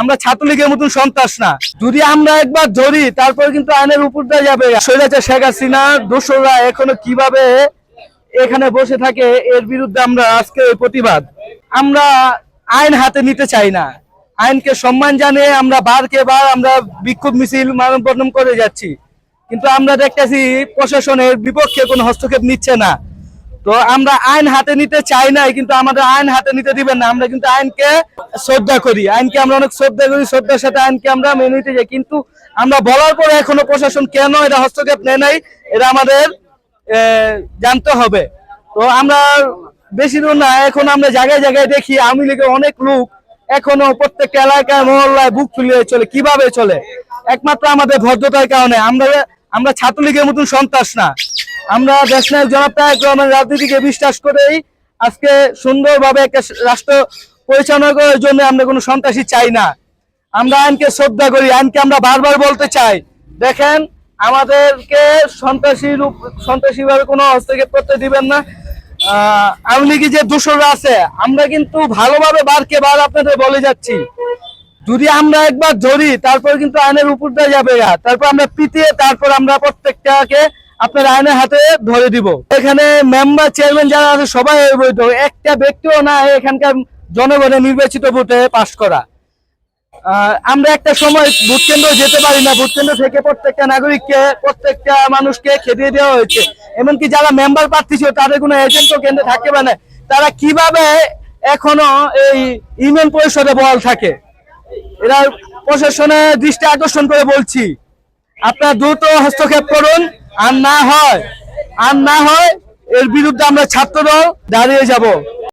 আমরা ছাত্রলীগের মতন সন্ত্রাস না। যদি আমরা একবার ধরি, তারপর কিন্তু আইনের উপর দিয়ে যাবে। সৈরাচার শেখ হাসিনা, দোসররা এখনও কীভাবে এখানে বসে থাকে, এর বিরুদ্ধে আমরা আজকে প্রতিবাদ। আমরা আইন হাতে নিতে চাই না। আইনকে সম্মান জানিয়ে আমরা বারকে বার আমরা বিক্ষোভ মিছিল মানববন্ধন করে যাচ্ছি। কিন্তু আমরা দেখতেছি প্রশাসনের বিপক্ষে কোনো হস্তক্ষেপ নিচ্ছে না। তো আমরা আইন হাতে নিতে চাই নাই, কিন্তু আমাদের আইন হাতে নিতে দিবেন না। আমরা কিন্তু আইনকে শ্রদ্ধা করি। আইনকে আমরা অনেক শ্রদ্ধা করি, শ্রদ্ধার সাথে আইনকে আমরা মেনে নিতে চাই। কিন্তু আমরা বলার পরে এখনও প্রশাসন কেন এটা হস্তক্ষেপ নেয় নাই, এটা আমাদের জানতে হবে। তো আমরা বেশি দূর না, এখন আমরা জায়গায় জায়গায় দেখি আওয়ামী লীগের অনেক লোক এখনও প্রত্যেকটা এলাকায়, মহল্লায় বুক ফুলিয়ে চলে। কীভাবে চলে? একমাত্র আমাদের ভদ্রতার কারণে। আমরা আমরা ছাত্রলীগের মতন সন্ত্রাস না। আমরা দেশ নায়ক জনাব তারেক রহমানের রাজনীতিকে বিশ্বাস করেই আজকে সুন্দরভাবে একটা রাষ্ট্র পরিচালনা করার জন্য আমরা কোনো সন্ত্রাসী চাই না। আমরা আইনকে শ্রদ্ধা করি, আইনকে আমরা বারবার বলতে চাই। দেখেন, আমাদেরকে সন্ত্রাসী রূপ সন্ত্রাসী ভাবে কোনো হস্তক্ষেপ করতে দিবেন না। আওয়ামী লীগের যে দূষররা আছে, আমরা কিন্তু ভালোভাবে বারকে বার আপনাদের বলে যাচ্ছি। যদি আমরা একবার ধরি, তারপর কিন্তু আইনের উপর দিয়ে যাবে। তারপর আমরা পিটিয়ে, তারপর আমরা প্রত্যেকটাকে আপনার আইনের হাতে ধরে দিব। এখানে মেম্বার চেয়ারম্যান যারা আছে, সবাই বৈধ একটা ব্যক্তিও না, এখানকার জনগণের নির্বাচিত ভোটে পাশ করা। আমরা একটা সময় ভোট কেন্দ্র যেতে পারি না। ভোট কেন্দ্র থেকে প্রত্যেকটা নাগরিককে, প্রত্যেকটা মানুষকে খেদিয়ে দেওয়া হয়েছে। এমনকি যারা মেম্বার প্রার্থী ছিল, তাদের কোনো এজেন্টও কেন্দ্রে থাকে না তারা কীভাবে এখনও এই ইউনিয়ন পরিষদে বহাল থাকে? এরা প্রশাসনের দৃষ্টি আকর্ষণ করে বলছি। আপনারা দ্রুত হস্তক্ষেপ করুন। আর না হয় আর না হয় এর বিরুদ্ধে আমরা ছাত্রদল দাঁড়িয়ে যাব।